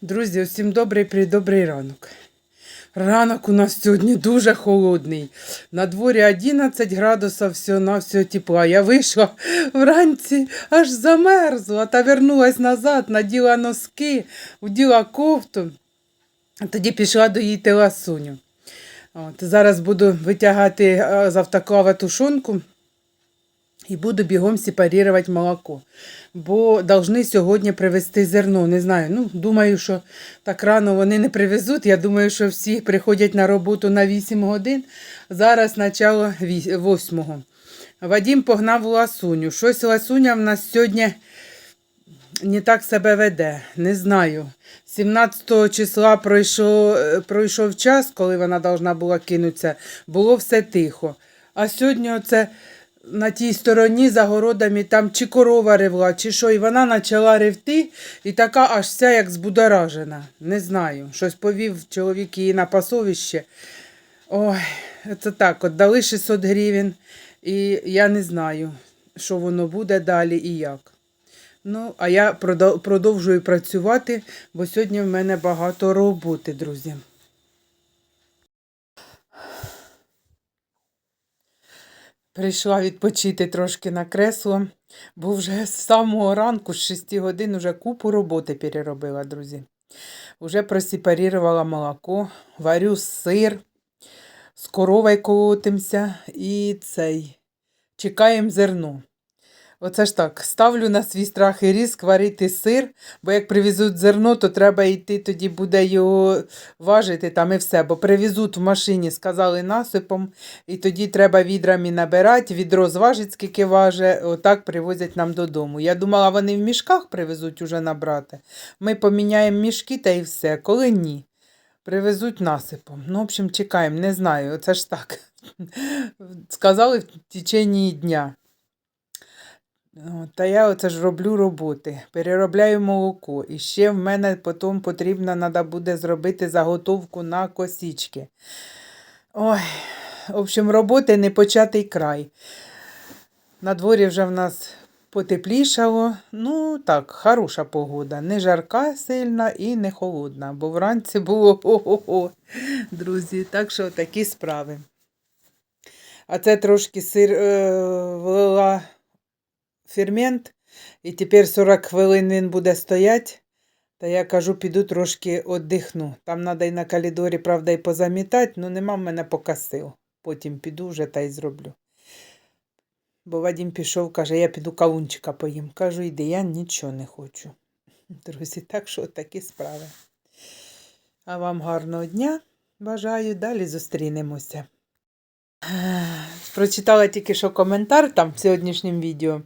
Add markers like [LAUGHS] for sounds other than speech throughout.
Друзі, усім добрий придобрий ранок. Ранок у нас сьогодні дуже холодний. На дворі 11 градусів всього на всього тепла. Я вийшла вранці, аж замерзла та вернулась назад, наділа носки, вділа кофту. Тоді пішла доїти ласуню. От, зараз буду витягати е, з автоклава тушонку і буду бігом сепарувати молоко. Бо повинні сьогодні привезти зерно. Не знаю. Ну, думаю, що так рано вони не привезуть. Я думаю, що всі приходять на роботу на 8 годин. Зараз начало 8. Вадім погнав ласуню. Щось ласуня в нас сьогодні не так себе веде. Не знаю. 17 числа пройшов, пройшов час, коли вона должна була кинутися. Було все тихо. А сьогодні оце на тій стороні за городами там чи корова ревла, чи що, і вона почала ревти, і така аж вся як збудоражена. Не знаю. Щось повів чоловік її на пасовище. Ой, це так, от дали 600 гривень, і я не знаю, що воно буде далі і як. Ну, а я продовжую працювати, бо сьогодні в мене багато роботи, друзі. Прийшла відпочити трошки на кресло, бо вже з самого ранку, з 6 годин, вже купу роботи переробила, друзі. Уже просепарувала молоко, варю сир, з коровою колотимося і цей. Чекаємо зерно. Оце ж так, ставлю на свій страх і ризик варити сир, бо як привезуть зерно, то треба йти, тоді буде його важити там і все. Бо привезуть в машині, сказали насипом, і тоді треба відрами набирати, відро зважить, скільки важить, отак привозять нам додому. Я думала, вони в мішках привезуть уже набрати. Ми поміняємо мішки та і все. Коли ні. Привезуть насипом. Ну, в общем, чекаємо, не знаю, це ж так. [LAUGHS] Сказали в течение дня. Та я оце ж роблю роботи, переробляю молоко. І ще в мене потім потрібно треба буде зробити заготовку на косічки. Ой, в общем, роботи не початий край. На дворі вже в нас потеплішало. Ну, так, хороша погода. Не жарка сильна і не холодна, бо вранці було ого-го, друзі. Так що такі справи. А це трошки сир е, влила фермент, і тепер 40 хвилин він буде стояти. Та я кажу, піду трошки віддихну. Там треба і на калідорі, правда, і позамітати, ну нема в мене поки. Потім піду вже та й зроблю. Бо Вадим пішов, каже, я піду кавунчика поїм. Кажу, йди, я нічого не хочу. [LAUGHS] Друзі, так що такі справи. А вам гарного дня. Бажаю, далі зустрінемося. Прочитала тільки що коментар там в сьогоднішньому відео.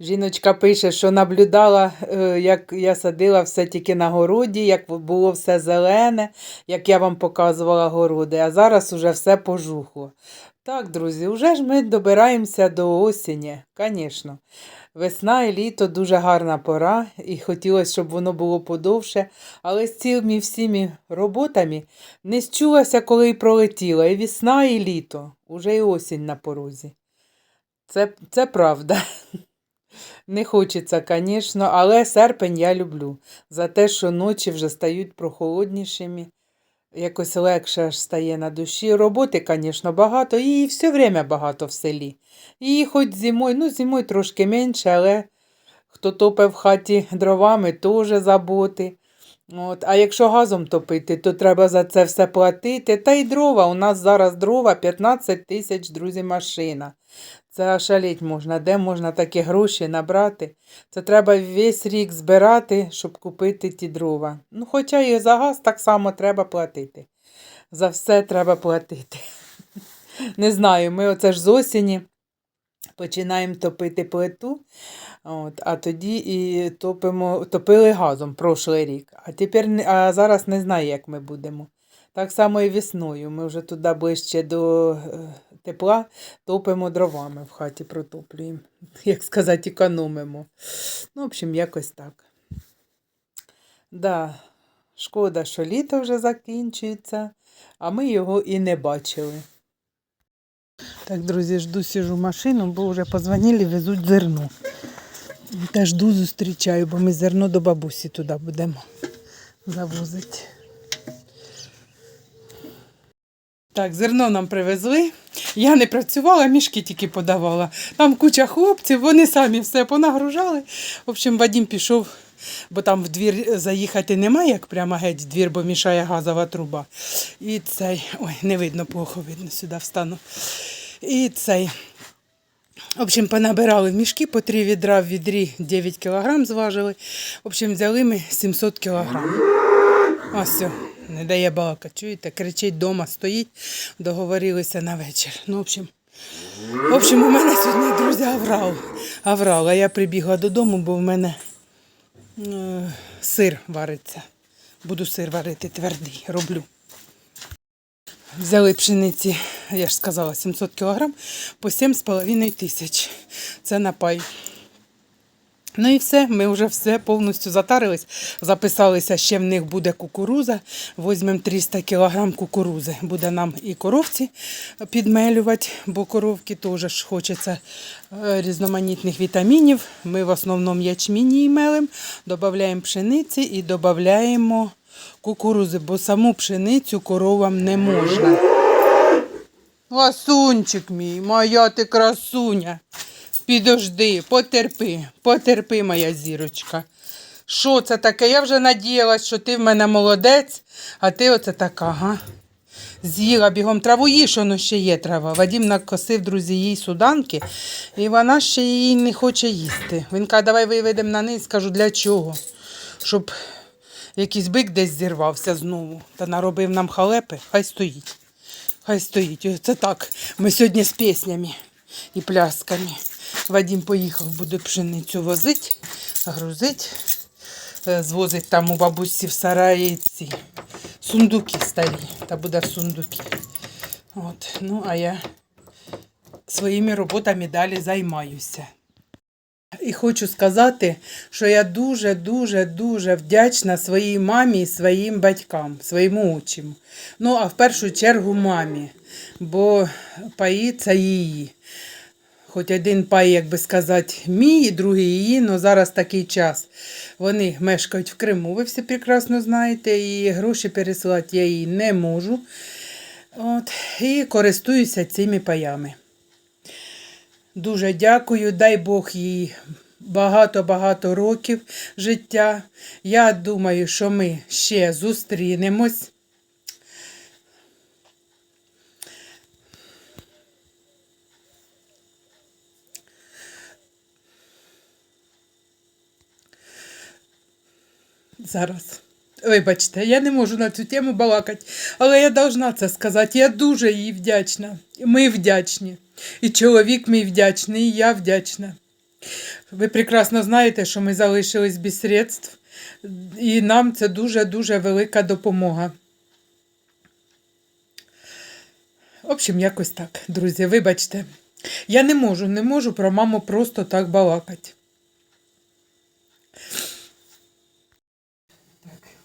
Жіночка пише, що наблюдала, е, як я садила все тільки на городі, як було все зелене, як я вам показувала городи, а зараз уже все пожухло. Так, друзі, вже ж ми добираємося до осені, звісно. Весна і літо дуже гарна пора, і хотілося, щоб воно було подовше, але з цими всіми роботами не счулася, коли й пролетіла і весна, і літо, уже і осінь на порозі. Це, це правда. Не хочеться, звісно, але серпень я люблю. За те, що ночі вже стають прохолоднішими, якось легше аж стає на душі. Роботи, звісно, багато, і все время багато в селі. І хоч зимою, ну зимою трошки менше, але хто топе в хаті дровами, теж заботи. От. А якщо газом топити, то треба за це все платити. Та й дрова. У нас зараз дрова 15 тисяч, друзі, машина. Це шаліть можна, де можна такі гроші набрати. Це треба весь рік збирати, щоб купити ті дрова. Ну, хоча і за газ так само треба платити. За все треба платити. [LAUGHS] Не знаю, ми оце ж з осені починаємо топити плиту, от, а тоді і топимо, топили газом прошлий рік. А тепер а зараз не знаю, як ми будемо. Так само і весною. Ми вже туди ближче до е, тепла топимо дровами в хаті протоплюємо. [LAUGHS] Як сказати, економимо. Ну, в общем, якось так. Да, шкода, що літо вже закінчується, а ми його і не бачили. Так, друзі, жду сижу машину, бо вже позвонили, везуть зерно. Та жду, зустрічаю, бо ми зерно до бабусі туди будемо завозить. Так, зерно нам привезли. Я не працювала, мішки тільки подавала. Там куча хлопців, вони самі все понагружали. В общем, Вадим пішов, бо там в двір заїхати немає, як прямо геть двір, бо мішає газова труба. І цей, ой, не видно, плохо видно, сюди встану. І цей. В общем, понабирали в мішки по три відра в відрі 9 кілограм зважили. В общем, взяли ми 700 кілограм. Ось, не дає балака, чуєте? Кричить дома, стоїть, договорилися на вечір. Ну, в общем, в общем, у мене сьогодні, друзі, аврал. Аврал. А я прибігла додому, бо в мене сир вариться. Буду сир варити твердий, роблю. Взяли пшениці, я ж сказала, 700 кг по 7,5 тисяч. Це на пай. Ну і все, ми вже все повністю затарились. Записалися, ще в них буде кукуруза. Візьмемо 300 кг кукурузи. Буде нам і коровці підмелювати, бо коровки теж хочеться е, різноманітних вітамінів. Ми в основному її мелимо, додаємо пшениці і додаємо кукурузи, бо саму пшеницю коровам не можна. Ласунчик мій, моя ти красуня. Підожди, потерпи, потерпи, моя зірочка. Що це таке? Я вже надіялась, що ти в мене молодець, а ти оце така, га? З'їла бігом траву, їж, воно ще є трава. Вадім накосив, друзі, їй суданки, і вона ще її не хоче їсти. Він каже, давай виведемо на низ, кажу, для чого? Щоб якийсь бик десь зірвався знову та наробив нам халепи, хай стоїть. Хай стоїть. Це так. Ми сьогодні з піснями і плясками. Вадим поїхав, буде пшеницю возити, грузити, е, звозить там у бабусі в сараї ці сундуки старі. Та буде в сундуки. От. Ну, а я своїми роботами далі займаюся. І хочу сказати, що я дуже, дуже, дуже вдячна своїй мамі і своїм батькам, своєму отчиму. Ну, а в першу чергу мамі, бо паї це її. Хоч один пай, як би сказати, мій, другий її, але зараз такий час. Вони мешкають в Криму, ви всі прекрасно знаєте, і гроші пересилати я їй не можу. От, і користуюся цими паями. Дуже дякую, дай Бог їй багато-багато років життя. Я думаю, що ми ще зустрінемось. Зараз. Вибачте, я не можу на цю тему балакати, але я должна це сказати. Я дуже їй вдячна. Ми вдячні. І чоловік мій вдячний, і я вдячна. Ви прекрасно знаєте, що ми залишились без средств, і нам це дуже-дуже велика допомога. В общем, якось так, друзі, вибачте. Я не можу, не можу про маму просто так балакати.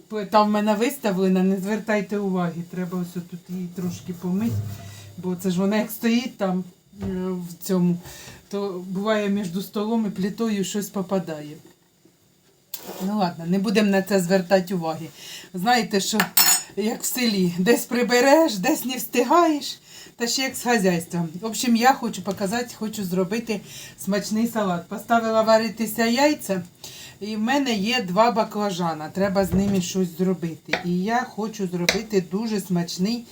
Там в мене виставлена, не звертайте уваги, треба ось тут її трошки помити, бо це ж вона як стоїть там е, в цьому, то буває між столом і плитою щось попадає. Ну ладно, не будемо на це звертати уваги. Знаєте, що як в селі, десь прибереш, десь не встигаєш, та ще як з хазяйством. В общем, я хочу показати, хочу зробити смачний салат. Поставила варитися яйця. І в мене є два баклажана. Треба з ними щось зробити. І я хочу зробити дуже смачний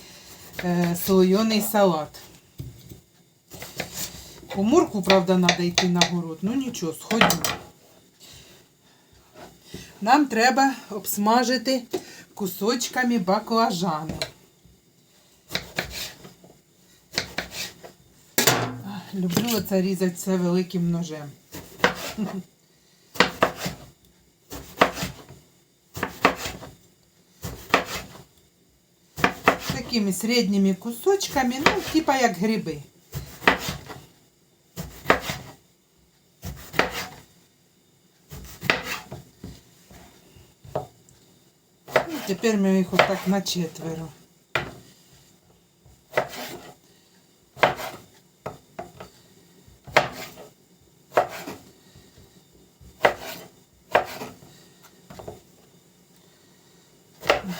е, слойоний салат. По морку, правда, треба йти на город. Ну нічого, сходю. Нам треба обсмажити кусочками баклажани. Люблю оце різати все великим ножем. [LAUGHS] Такими середніми кусочками, ну, типа як гриби. І тепер ми їх отак на четверо.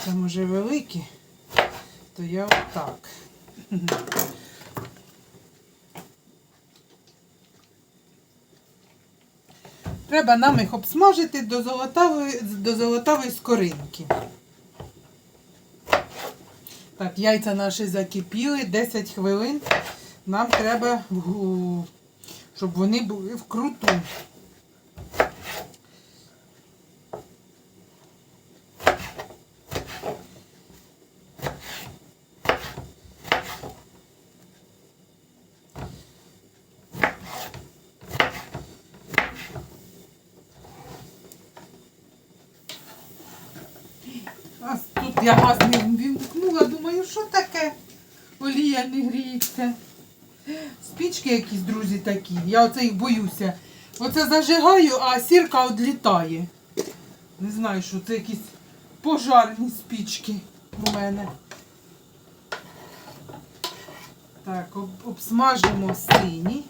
Це може великі, То я отак. Треба нам їх обсмажити до золотавої, до золотавої скоринки. Так, яйця наші закипіли 10 хвилин. Нам треба, щоб вони були вкруту. А тут я газ не вімкнула, думаю, що таке? Олія не гріється. Спічки якісь, друзі, такі. Я оце їх боюся. Оце зажигаю, а сірка відлітає. Не знаю, що це якісь пожарні спічки у мене. Так, об, обсмажимо сині.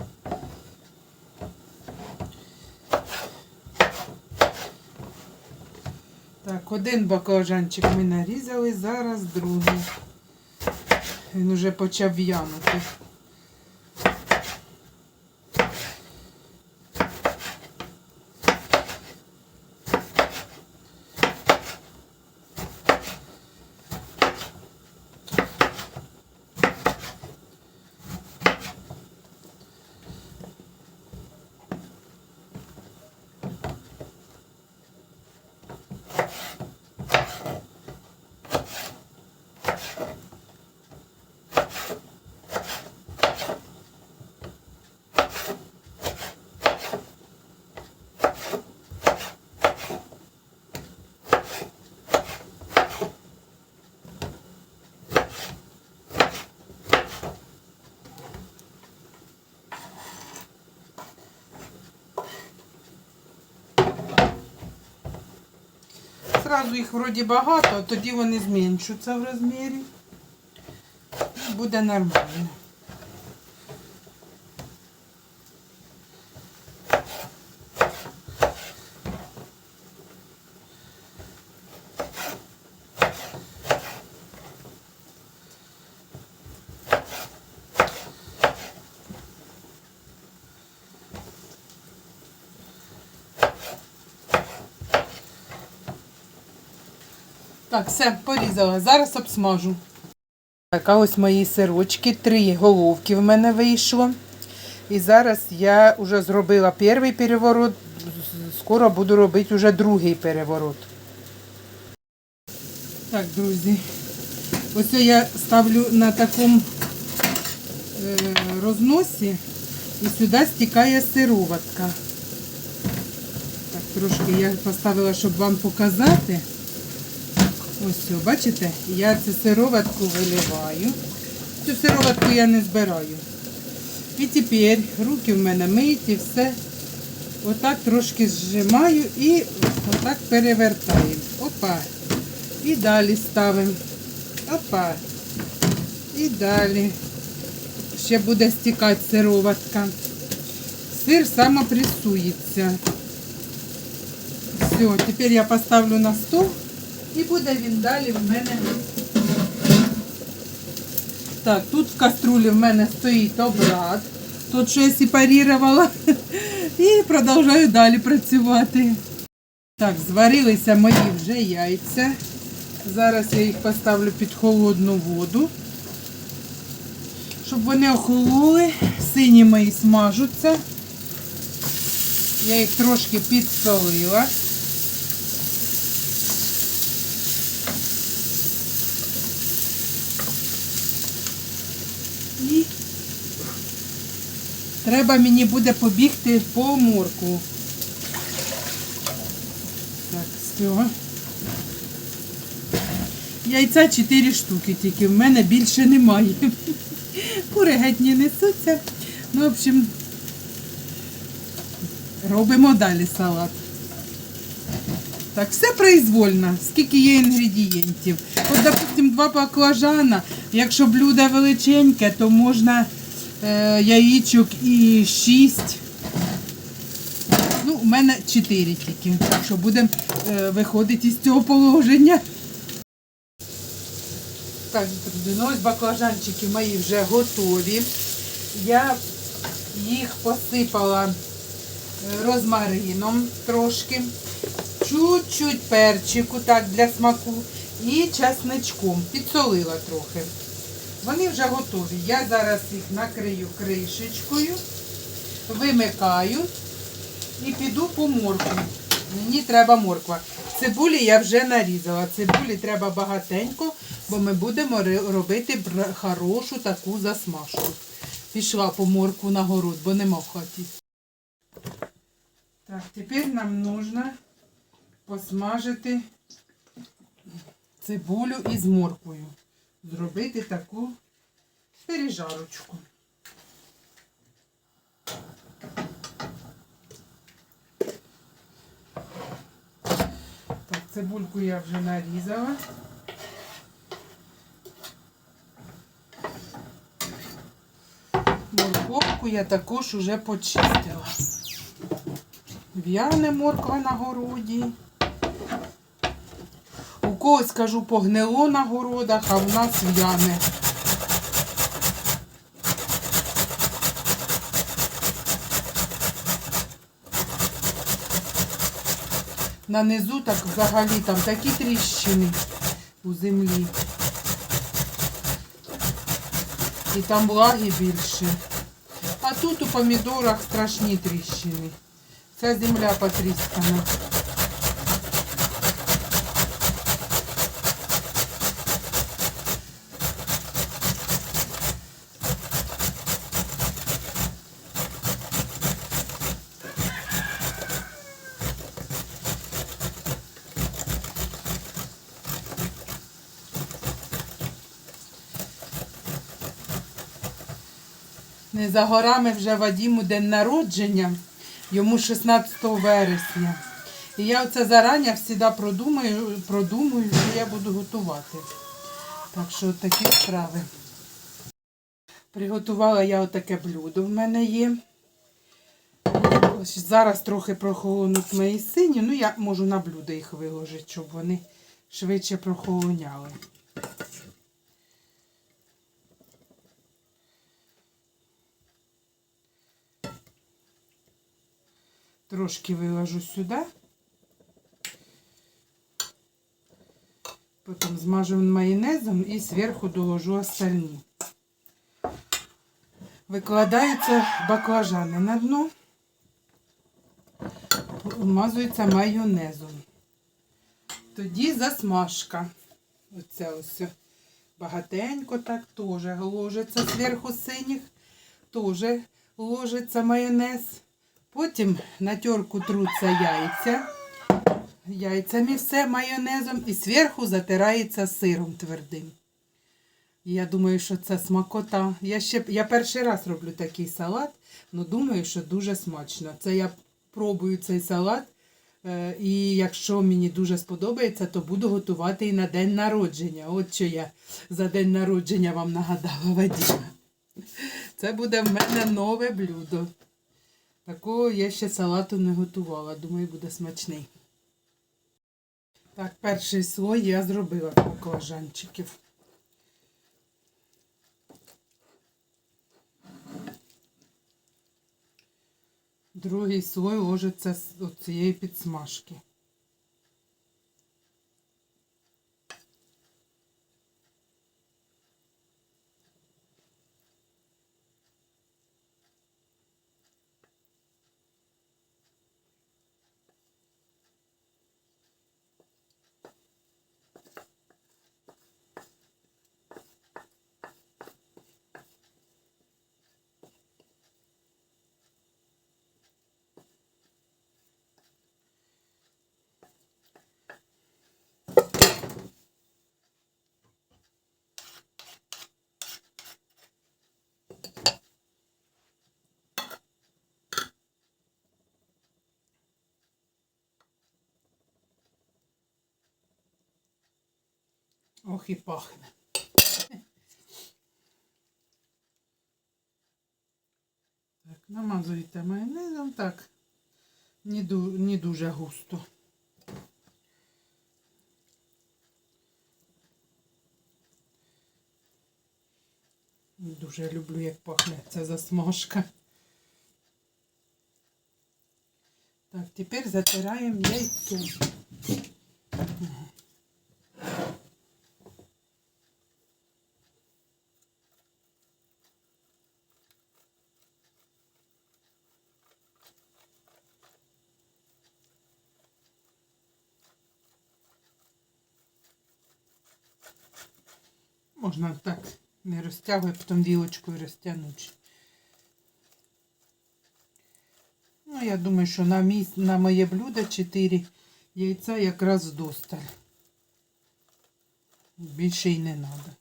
Так, один баклажанчик ми нарізали, зараз другий. Він уже почав в'янути. Сразу їх вроді багато, тоді вони зменшуються в розмірі. Буде нормально. Так, все, порізала. Зараз обсмажу. Так, а ось мої сирочки. Три головки в мене вийшло. І зараз я вже зробила перший переворот. Скоро буду робити вже другий переворот. Так, друзі. Ось я ставлю на такому е, розносі і сюди стікає сироватка. Так, трошки я поставила, щоб вам показати. Ось бачите, я цю сироватку виливаю. Цю сироватку я не збираю. І тепер руки в мене миті, все. Отак трошки зжимаю і отак перевертаємо. Опа. І далі ставимо. Опа. І далі. Ще буде стікати сироватка. Сир самопресується. Все, тепер я поставлю на стол. І буде він далі в мене. Так, тут в каструлі в мене стоїть обрат. Тут що я сепарувала. [LAUGHS] І продовжую далі працювати. Так, зварилися мої вже яйця. Зараз я їх поставлю під холодну воду. Щоб вони охололи. Сині мої смажуться. Я їх трошки підсолила. І треба мені буде побігти по морку. Так, все. Яйця 4 штуки тільки, в мене більше немає. [LAUGHS] Кури геть не несуться. Ну, в общем, робимо далі салат. Так, все произвольно, скільки є інгредієнтів. От, допустим, два баклажана. Якщо блюдо величеньке, то можна е, яєчок і шість. Ну, у мене чотири тільки. Так що будемо е, виходити з цього положення. Так, ось баклажанчики мої вже готові. Я їх посипала е, розмарином трошки, чуть-чуть перчику так для смаку і часничком. Підсолила трохи. Вони вже готові. Я зараз їх накрию кришечкою, вимикаю і піду по моркву. Мені треба морква. Цибулі я вже нарізала. Цибулі треба багатенько, бо ми будемо робити хорошу таку засмажку. Пішла по моркву на город, бо нема в хаті. Так, тепер нам нужно посмажити цибулю із морквою. Зробити таку пережарочку. Так, цибульку я вже нарізала. Морковку я також уже почистила. В'яне морква на городі. Когось, кажу, погнило на городах, а в нас в'яне. На низу так взагалі там такі тріщини у землі. І там влаги більше. А тут у помідорах страшні тріщини. Ця земля потріскана. Не за горами вже Вадіму день народження, йому 16 вересня. І я оце зарані завжди продумаю, продумую, що я буду готувати. Так що такі справи. Приготувала я отаке блюдо в мене є. Ось зараз трохи прохолонуть мої сині, ну я можу на блюдо їх виложити, щоб вони швидше прохолоняли. Трошки виложу сюди. Потім змажу майонезом і зверху доложу остальні. Викладаються баклажани на дно, вмазується майонезом. Тоді засмажка. Оце ось багатенько так теж ложиться зверху синіх, теж ложиться майонез. Потім на терку труться яйця. Яйцями все майонезом і зверху затирається сиром твердим. Я думаю, що це смакота. Я ще я перший раз роблю такий салат, але думаю, що дуже смачно. Це я пробую цей салат. е, І якщо мені дуже сподобається, то буду готувати і на день народження. От що я за день народження вам нагадала Вадима. Це буде в мене нове блюдо. Такого я ще салату не готувала. Думаю, буде смачний. Так, перший слой я зробила баклажанчиків. Другий слой ложиться з цієї підсмажки. Ох і пахне. Так, намазуєте майонезом так. Не, ду, не дуже густо. Дуже люблю, як пахне ця засмажка. Так, тепер затираємо яйцо. Можна так не розтягувати, потім вілочкою розтягнути. Ну, я думаю, що на, мій, на моє блюдо 4 яйця якраз досталь. Більше й не треба.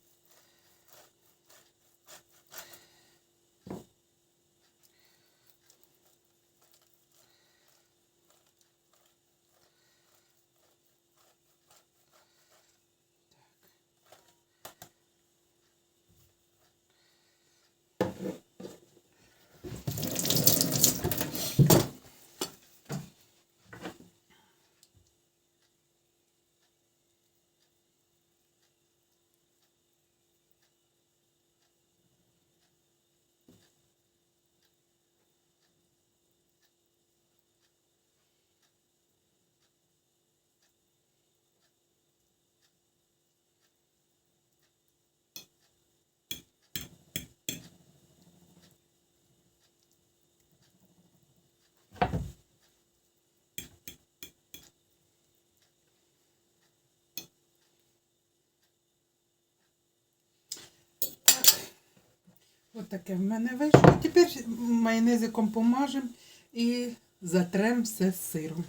Ось таке в мене вийшло. Тепер майонезиком помажемо і затрем все з сиром.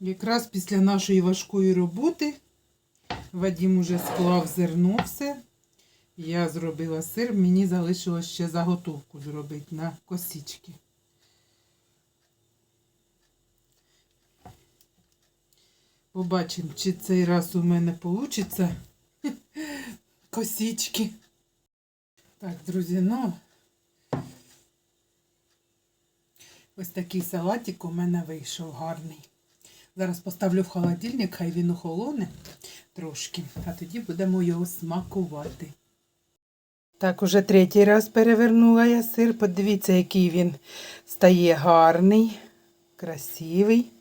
Якраз після нашої важкої роботи Вадім уже склав зерно все. Я зробила сир, мені залишилось ще заготовку зробити на косички. Побачимо, чи цей раз у мене вийде [LAUGHS] косички. Так, друзі, ну ось такий салатик у мене вийшов гарний. Зараз поставлю в холодильник, хай він охолоне трошки, а тоді будемо його смакувати. Так, уже третій раз перевернула я сир. Подивіться, який він стає гарний, красивий.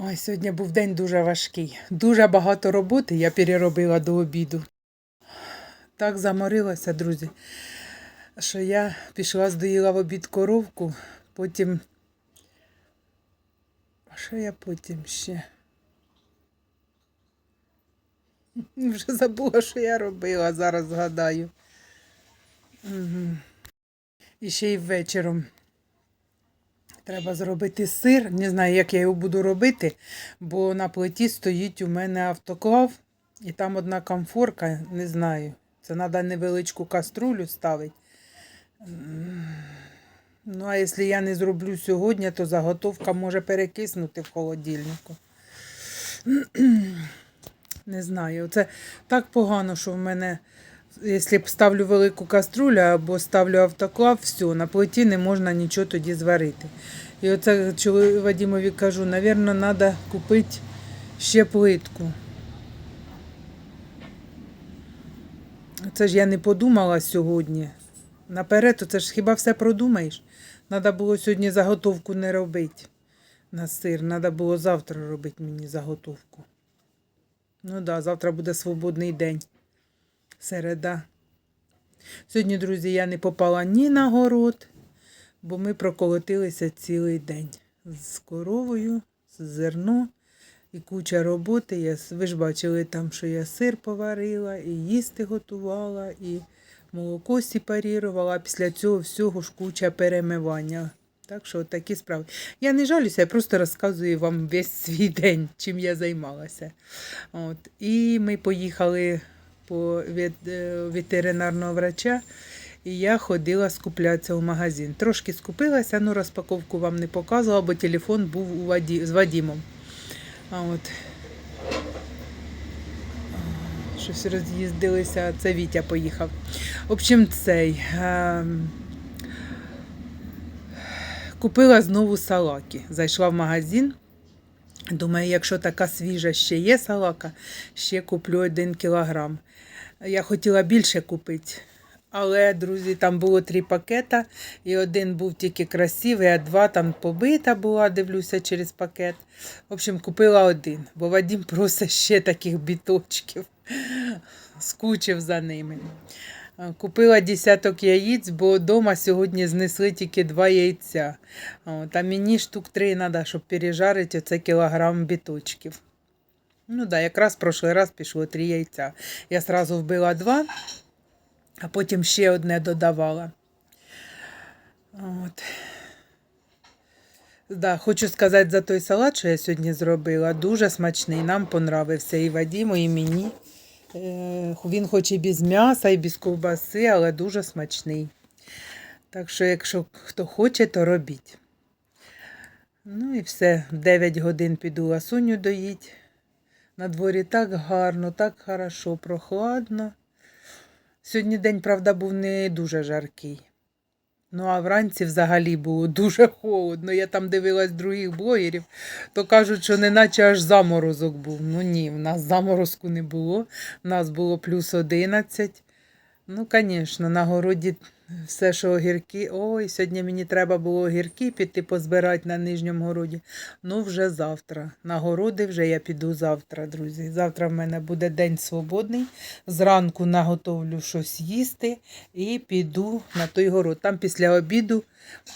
Ой, сьогодні був день дуже важкий. Дуже багато роботи я переробила до обіду. Так заморилася, друзі, що я пішла, здоїла в обід коровку, потім. А що я потім ще? [LAUGHS] Вже забула, що я робила, зараз згадаю. Угу. І ще й вечором. Треба зробити сир. Не знаю, як я його буду робити, бо на плиті стоїть у мене автоклав, і там одна комфорка, не знаю. Це треба невеличку каструлю ставити. Ну, а якщо я не зроблю сьогодні, то заготовка може перекиснути в холодильнику. [CLEARS THROAT] Не знаю. Це так погано, що в мене, якщо ставлю велику каструлю або ставлю автоклав, все, на плиті не можна нічого тоді зварити. І оце Вадимові кажу, навірно, треба купити ще плитку. Це ж я не подумала сьогодні. Наперед, це ж хіба все продумаєш? Треба було сьогодні заготовку не робити на сир. Треба було завтра робити мені заготовку. Ну так, да, завтра буде свободний день. Середа. Сьогодні, друзі, я не попала ні на город, бо ми проколотилися цілий день з коровою, з зерно і куча роботи. Я, ви ж бачили там, що я сир поварила, і їсти готувала, і молоко сепарірувала, після цього всього ж куча перемивання. Так що такі справи. Я не жалюся, я просто розказую вам весь свій день, чим я займалася. От. І ми поїхали по від, е, ветеринарного врача, і я ходила скуплятися в магазин. Трошки скупилася, ну розпаковку вам не показувала, бо телефон був у Ваді, з Вадімом. А от. Щось роз'їздилися, це Вітя поїхав. В общем, цей. Е Купила знову салаки. Зайшла в магазин. Думаю, якщо така свіжа ще є салака, ще куплю один кілограм. Я хотіла більше купити. Але, друзі, там було три пакета, і один був тільки красивий, а два там побита була, дивлюся через пакет. В общем, купила один, бо Вадим просить ще таких біточків. Скучив за ними. Купила десяток яєць, бо вдома сьогодні знесли тільки два яйця. От, а мені штук три треба, щоб пережарити оце кілограм біточків. Ну так, да, якраз прошлий раз пішло три яйця. Я одразу вбила два, а потім ще одне додавала. От. Да, хочу сказати за той салат, що я сьогодні зробила. Дуже смачний. Нам понравився і Вадіму, і мені. Е, Він хоч і без м'яса, і без ковбаси, але дуже смачний. Так що, якщо хто хоче, то робіть. Ну і все. В 9 годин піду ласуню доїть. На дворі так гарно, так хорошо, прохладно. Сьогодні день, правда, був не дуже жаркий. Ну, а вранці взагалі було дуже холодно. Я там дивилась других блогерів, то кажуть, що неначе аж заморозок був. Ну ні, в нас заморозку не було. У нас було плюс 11. Ну, звісно, на городі все, що огірки. Ой, сьогодні мені треба було огірки піти позбирати на нижньому городі. Ну, вже завтра. На городи вже я піду завтра, друзі. Завтра в мене буде день свободний. Зранку наготовлю щось їсти і піду на той город. Там після обіду,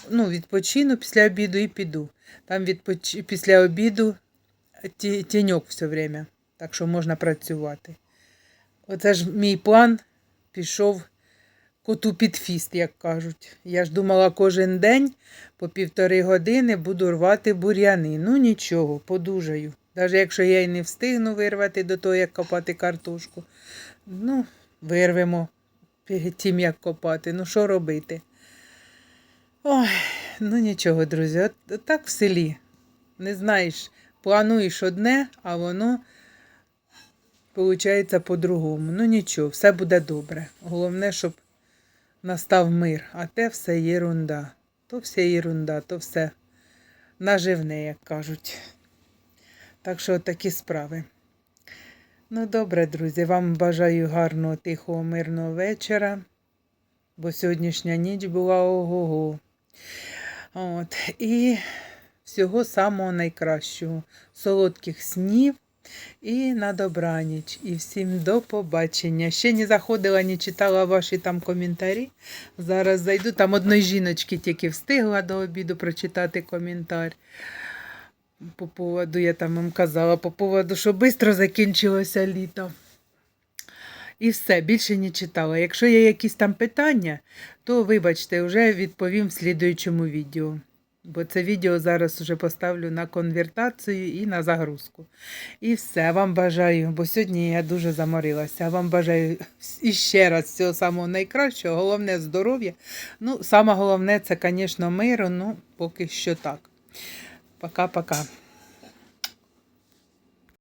ну, відпочину після обіду і піду. Там відпоч... після обіду ті- тіньок все время. Так що можна працювати. Оце ж мій план пішов коту під фіст, як кажуть. Я ж думала, кожен день по півтори години буду рвати бур'яни. Ну нічого, подужаю. Навіть якщо я й не встигну вирвати до того, як копати картошку. Ну, вирвемо перед тим, як копати. Ну, що робити? Ой, ну нічого, друзі, от, от так в селі. Не знаєш, плануєш одне, а воно Получається по-другому. Ну нічого, все буде добре. Головне, щоб настав мир, а те все єрунда. То все єрунда, то все наживне, як кажуть. Так що такі справи. Ну, добре, друзі, вам бажаю гарного, тихого, мирного вечора, бо сьогоднішня ніч була ого-го. От. І всього самого найкращого. Солодких снів. І на добраніч. І всім до побачення. Ще не заходила, не читала ваші там коментарі. Зараз зайду. Там одної жіночки тільки встигла до обіду прочитати коментар. По поводу, я там їм казала, по поводу, що швидко закінчилося літо. І все, більше не читала. Якщо є якісь там питання, то вибачте, вже відповім в слідуючому відео. Бо це відео зараз вже поставлю на конвертацію і на загрузку. І все, вам бажаю, бо сьогодні я дуже заморилася. Вам бажаю [LAUGHS] іще раз всього самого найкращого, головне здоров'я. Ну, саме головне це, звісно, миру, ну, поки що так. Пока-пока.